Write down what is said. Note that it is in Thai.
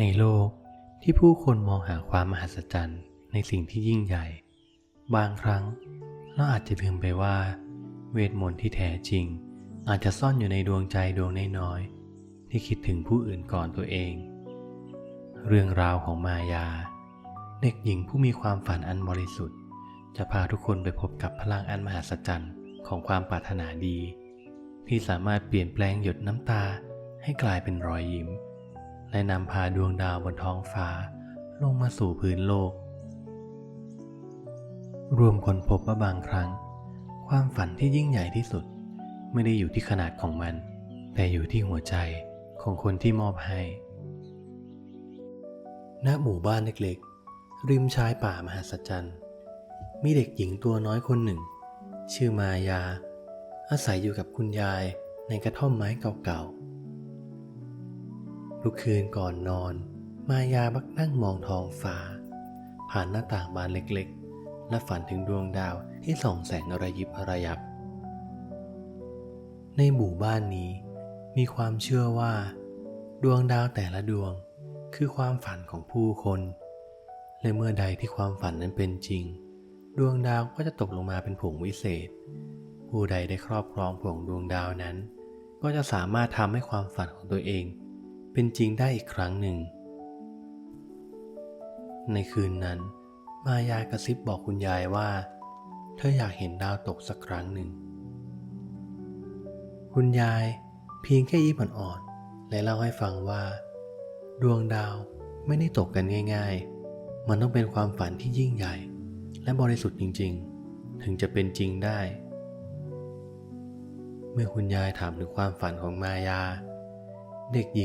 ในโลกที่ผู้คนมองหาความมหัศจรรย์ในสิ่งที่ยิ่งใหญ่ บางครั้งเราอาจจะลืมไปว่า เวทมนต์ที่แท้จริง อาจจะซ่อนอยู่ในดวงใจดวงน้อยๆที่คิดถึงผู้อื่นก่อนตัวเอง เรื่องราวของมายา เด็กหญิงผู้มีความฝันอันบริสุทธิ์ จะพาทุกคนไปพบกับพลังอันมหัศจรรย์ของความปรารถนาดี ที่สามารถเปลี่ยนแปลงหยดน้ำตาให้กลายเป็นรอยยิ้ม และนำพาดวงดาวบนท้องฟ้าลงมาสู่พื้นโลก รวมคนพบว่าบางครั้ง ความฝันที่ยิ่งใหญ่ที่สุดไม่ได้อยู่ที่ขนาดของมัน แต่อยู่ที่หัวใจของคนที่มอบให้ณหมู่บ้านเล็กๆ ริมชายป่ามหัศจรรย์ มีเด็กหญิงตัวน้อยคนหนึ่ง ชื่อมายา อาศัยอยู่กับคุณยายในกระท่อมไม้เก่าๆ ทุกคืนก่อนนอน มายาบักนั่งมองท้องฟ้า ผ่านหน้าต่างบานเล็กๆ และฝันถึงดวงดาวที่ส่องแสงระยิบระยับ ในหมู่บ้านนี้ มีความเชื่อว่า ดวงดาวแต่ละดวงคือความฝันของผู้คน และเมื่อใดที่ความฝันนั้นเป็นจริง ดวงดาวก็จะตกลงมาเป็นผงวิเศษ ผู้ใดได้ครอบครองผงดวงดาวนั้น ก็จะสามารถทำให้ความฝันของตัวเอง เป็นจริงได้อีกครั้งหนึ่ง ในคืนนั้น มายากระซิบบอกคุณยายว่า เธออยากเห็นดาวตกสักครั้งหนึ่ง คุณยายเพียงแค่ยิ้มอ่อนๆและเล่าให้ฟังว่า ดวงดาวไม่ได้ตกกันง่าย ๆ มันต้องเป็นความฝันที่ยิ่งใหญ่ และบริสุทธิ์จริง ๆ ถึงจะเป็นจริงได้ เมื่อคุณยายถามถึงความฝันของมายา เด็กหญิง